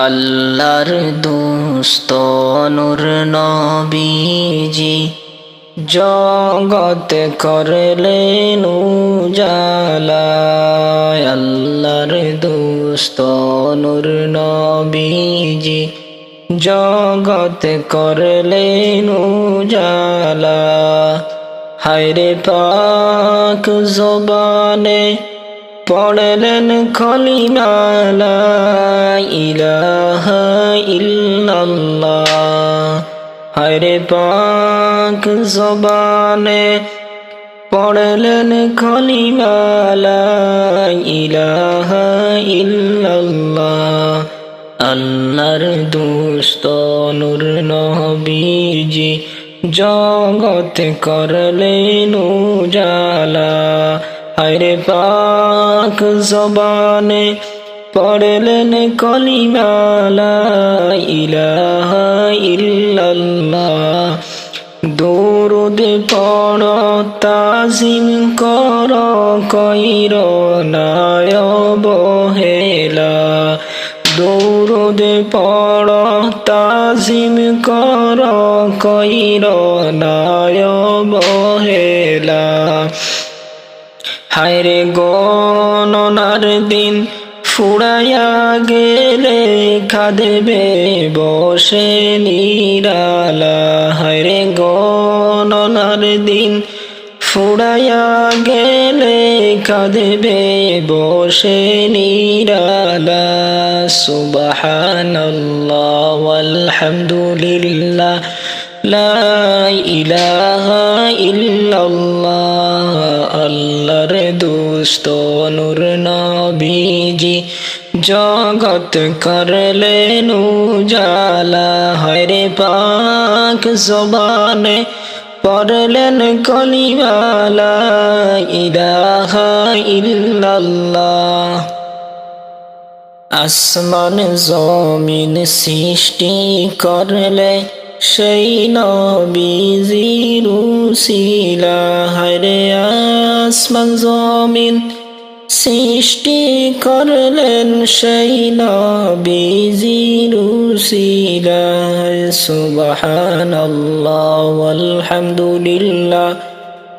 আল্লাহর দোস্ত নূর নবীজি জগত করলেন উজালা আল্লাহর দোস্ত নূর নবীজি জগত করলেন উজালা হায়রে পাক জবানে পড়লেন খলিমালা ইলাহা ইল্লাল্লাহ। হরে পাক জবানে পড়লেন খলিমালা ইলাহা ইল্লাল্লাহ। আল্লাহর দুস্ত নূর নবীজি জগত করলেন উজালা। হরে পাক জবানে পড়লেন কলিমালা, ইলাহা ইল্লাল্লাহ। দৌরদ পড়, তাজিম কর কইর নায় বহেলা দৌরদ পড়, তাজিম কর কইর নায় বহেলা হায়রে গণনার দিন ফুড়াইয়া গেলে খাদেবে বসে নিরালা। হায়রে গণনার দিন ফুড়াইয়া গেলে কাঁদবে বসে নিরালা। সুবহানাল্লাহ আলহামদুলিল্লাহ লা ইলাহা ইল্লাল্লাহ। দোস্ত নূর নবীজি জগত করলেন উজালা হরে পাক জবানে, পড়লেন কলিমালা ইলাহা ইল্লাল্লাহ। আসমান জমিন সৃষ্টি করলে সেই নবীজির উসিলা হরে আসমান জমিন সৃষ্টি করলেন সেই নবীজির উসিলা সুবহানাল্লাহ, আলহামদুলিল্লাহ,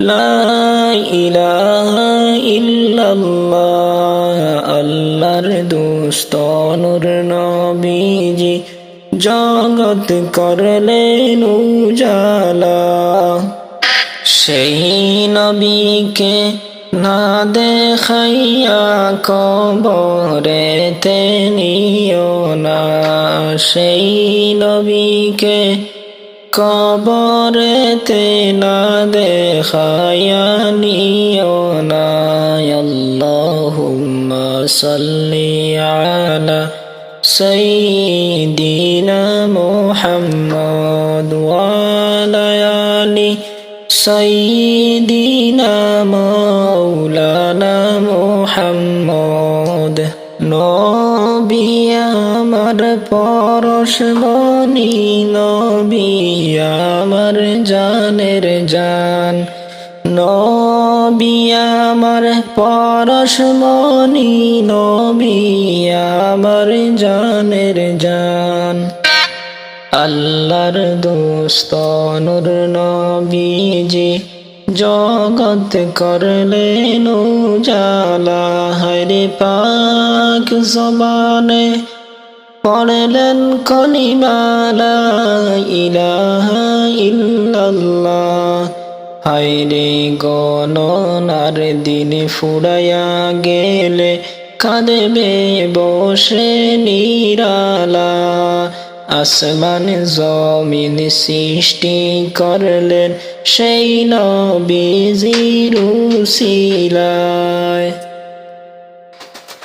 লা ইলাহা ইল্লাল্লাহ, আল্লাহর দোস্ত, নূর নবীজি। জগত করলেন উজালা। সেই নবীকে না দেখাইয়া কবরেতে নিও না। সেই নবীকে কবরেতে না দেখাইয়া নিও না। আল্লাহুম্মা সাল্লি আলা سيدنا محمد وعلى آل سيدنا مولانا محمد নবী আমার পরশমণি নবী আমার জানের জান নবী আমার পরশমণি নবী আমার জানের জান। আল্লাহর দোস্ত নূর নবীজি জগত করলেন জালা হরে পাক জবানে পড়লেন কলিমালা ইলাহা ইল্লাল্লাহ। হাইরে গণনার দিন ফুরাইয়া গেলে কাঁদবে বসে নিরালা। আসমান জমিন সৃষ্টি করলেন সেই নবীজির উসিলায়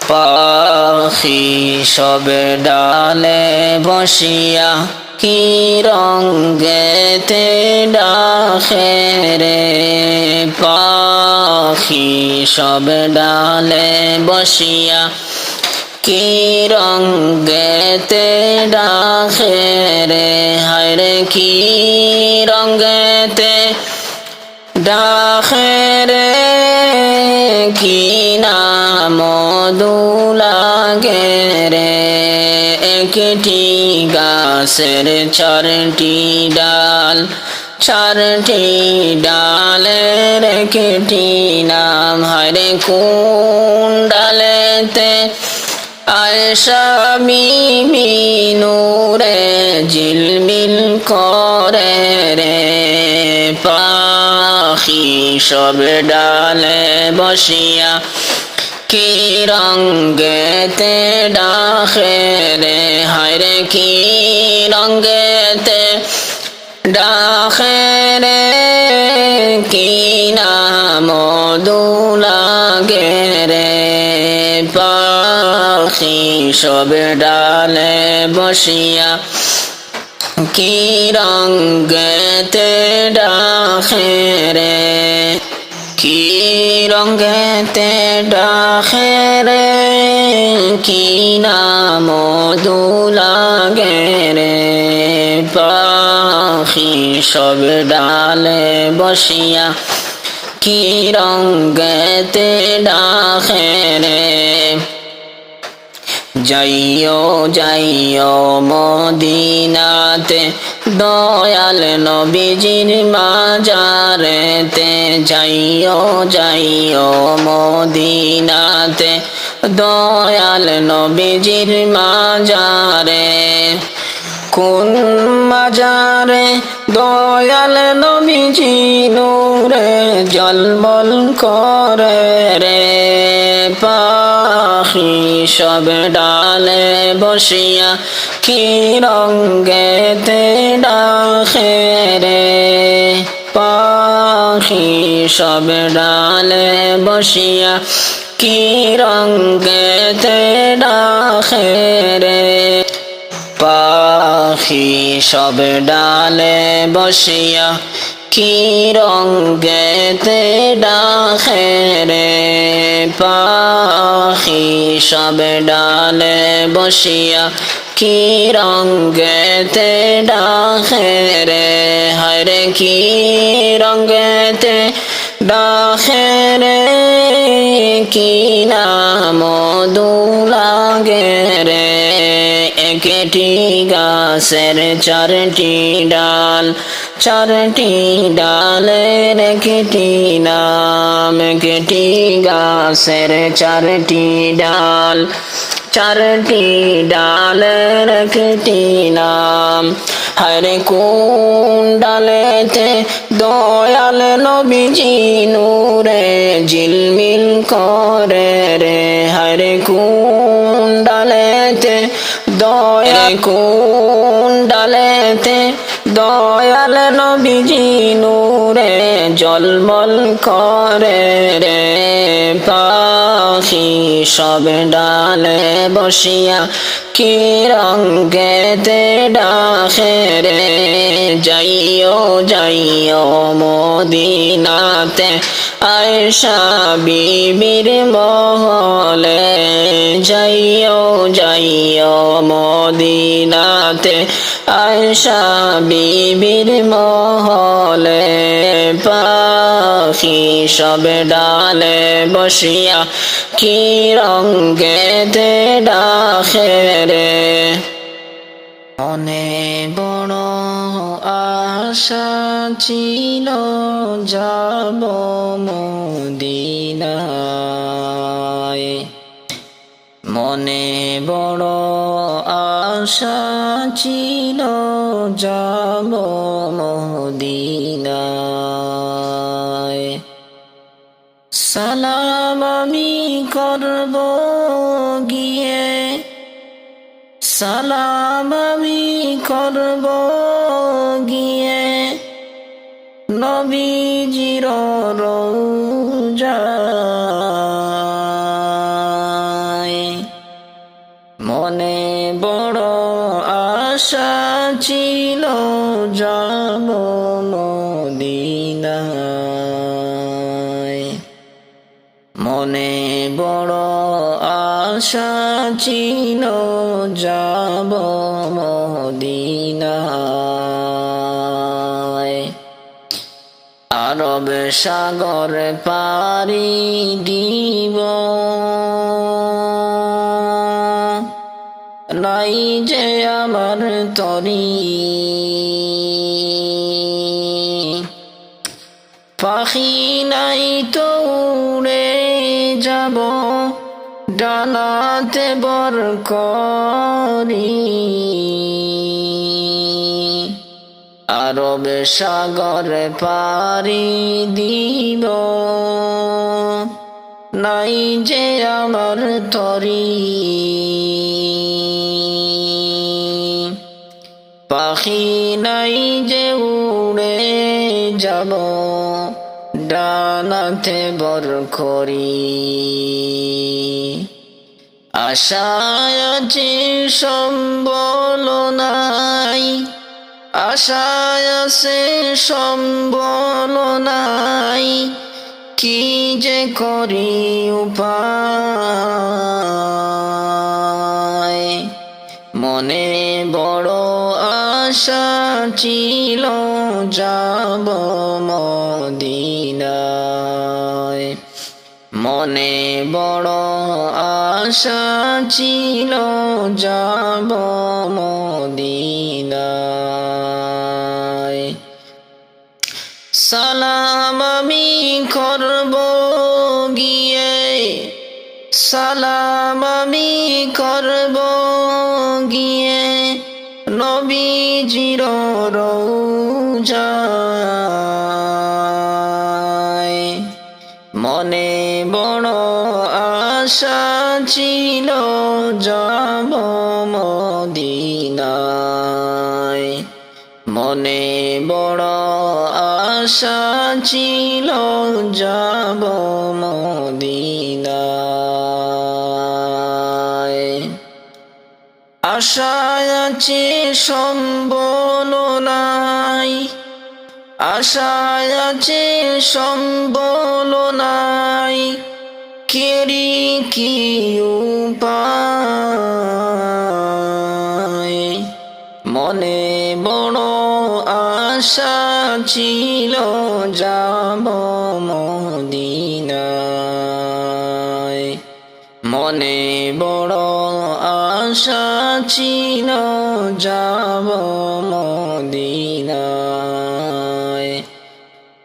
পাখি সব ডালে বসিয়া কি রঙ্গেতে ডাকে রে পাখি সব ডালে বসিয়া? কি রঙ্গেতে ডাকে রে হায়রে কি রঙ্গেতে ডাকে রে কি নাম দুলাগে রে? একটি গাছের চারটি ডাল, চারটি ডালের একটি নাম হরে কোন ডালেতে আয়সা বিবি নূরে জিলমিল করে রে। পাখি সব ডালে বসিয়া কি রঙ্গেতে হায়রে কি রঙ্গেতে ডাকে রে কি নাম দুলাগে রে পাখি সব ডালে বসিয়া কি রঙ্গেতে ডাকে রে কি রঙ্গেতে ডাকে রে কি নাম দুলাগে রে? পাখি সব ডালে বসিয়া কি রঙ্গেতে ডাকে রে? যাইও যাইও মদিনাতে দয়াল নবীজির মাজারেতে। যাইও যাইও মদিনাতে দয়াল নবীজির মাজারে। কোন মাজারে দয়াল নবীজি নূরে জলমল করে রে পাখি সব ডালে বসিয়া কি রঙ্গেতে ডাকে রে পাখি সব ডালে বসিয়া কি রঙ্গেতে ডাকে রে পাখি সব ডালে বসিয়া কি রঙ্গেতে ডাকে রে? পাখি সব ডালে বসিয়া কি রঙ্গেতে ডাকে রে? হরে কি রঙ্গেতে ডাকে রে? কি নাম দুলাগে রে? একটি গাছের চারটি ডাল, চারটি ডালের একটি নাম। একটি গাছের চারটি ডাল, চারটি ডালের একটি নাম। হরে কোন ডালেতে দয়াল নবীজি নূরে জিলমিল করে রে। হরে কোন ডালেতে দয়া কোন ডালেতে দয়াল নবীজি নূরে জলমল করে রে পাখি সব ডালে বসিয়া কি রঙ্গেতে ডাকে রে? যাইও যাইও মদিনাতে আয়সা বিবির মহলে। যাইও যাইও মদিনাতে আয়সা বিবির মহলে। পাখি সব ডালে বসিয়া কি রঙ্গেতে ডাকে রে? মনে বড় আশা ছিল, যাব মদিনায়। মনে বড় আশা ছিল, যাব করব গিয়ে সালাম আমি করব। আরব সাগর পারি দিব। নাই যে আমার তরি। পাখি নাই তো উড়ে যাব, ডানাতে বর করি। আরব সাগর পারি দিব। নাই যে আমার তরি। পাখি নাই যে উড়ে যাব, ডানাতে বর করি। আশায় আছে সম্বল নাই আশায় আছে সম্বল নাই কি যে করি উপায়? মনে বড় আশা ছিল যাব মদিনায়। মনে বড় আশা ছিল যাব মদিনায় নবীজির রৌজায় মনে বড় আশা ছিল যাব মদিনায়। মনে বড় আশা ছিল যাব মদিনায় আছে সম্বল নাই আশায় আছে সম্বল নাই কেরি কি উপায়? মনে বড় আশা ছিল, যাব মদিনায়। মনে বড় আশা যাব মদিনায়।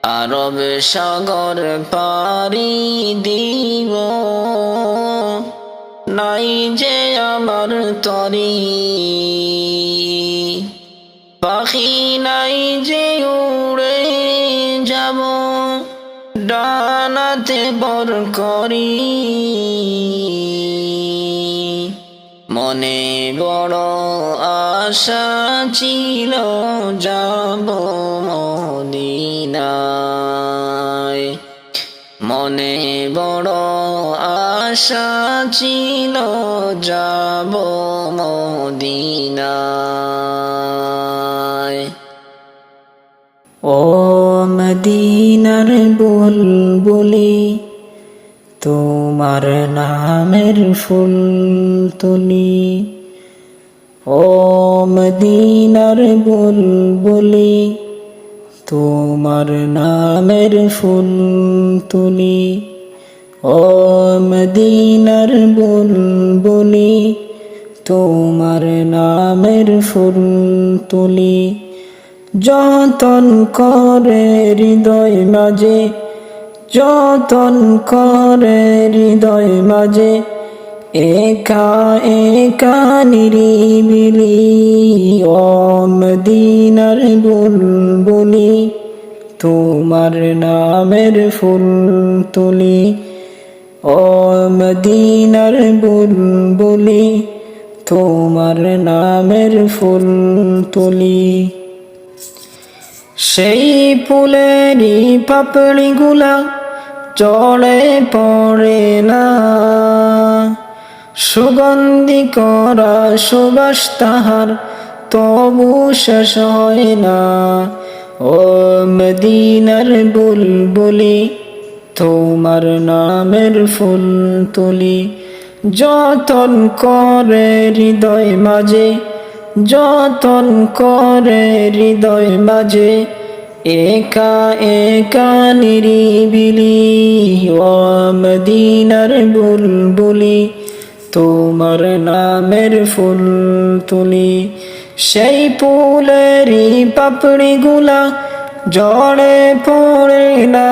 আরব সাগর পারি দিব। নাই যে আমার তরি। পাখি নাই যে উড়ে যাব। ডানাতে বর করি। বড় আশা ছিল যাব মদিনায়। মনে বড় আশা ছিল যাব মদিনায়। ও মদিনার বুলবুলি, তোমার নামের ফুল তুলি। ও মদিনার বুলবুলি, তোমার নামের ফুল তুলি। ও মদিনার বুলবুলি, তোমার নামের ফুল তুলি। যতন করে হৃদয় মাঝে, যতন করে হৃদয় মাঝে একা একা নিরিবিলি ও মদিনার বুলবুলি, তোমার নামের ফুল তুলি। ও মদিনার বুলবুলি, তোমার নামের ফুল তুলি। সেই ফুলেরই পাপড়িগুলা চড়ে পড়ে না। সুগন্ধি করা সুবাস তাহার, তবু শেষ হয় না। ও মদিনার বুলবুলি, তোমার নামের ফুল তুলি। যতন করে হৃদয় মাঝে, যতন করে হৃদয় মাঝে, একা একা নিরিবিলি। ও মদিনার বুলবুলি তোমার নামের ফুল তুলি, সেই ফুলেরই পাপড়িগুলা জড়ে পড়ে না।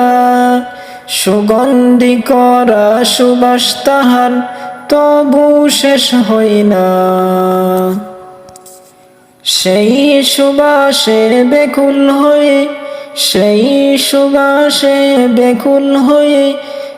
সুগন্ধি করা সুবাস তাহার তবু শেষ হয় না। সেই সুবাসে বেকুল হয়ে, সেই সুবাসে বেকুল হয়ে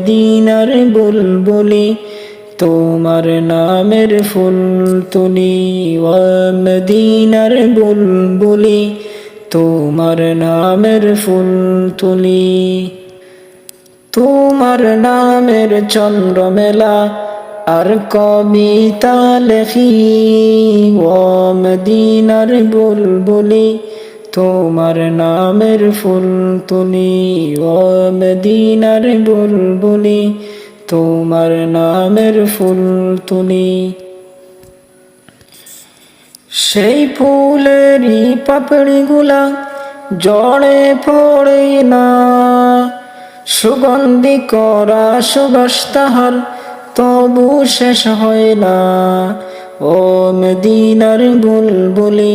মদিনার বুলবুলি, তোমার নামের ফুল তুলি ও মদিনার বুলবুলি, তোমার নামের ফুল তুলি তোমার নামের চন্দ্রমেলা আর কবিতা লেখি। ও মদিনার বুলবুলি তোমার নামের ফুল তুলি ও মদিনার বুলবুলি, তোমার নামের ফুল তুলি সেই ফুলেরই পাপড়িগুলা জড়ে পড়ে না। সুগন্ধি করা সুবাস তাহার তবু শেষ হয় না। ও মদিনার বুলবুলি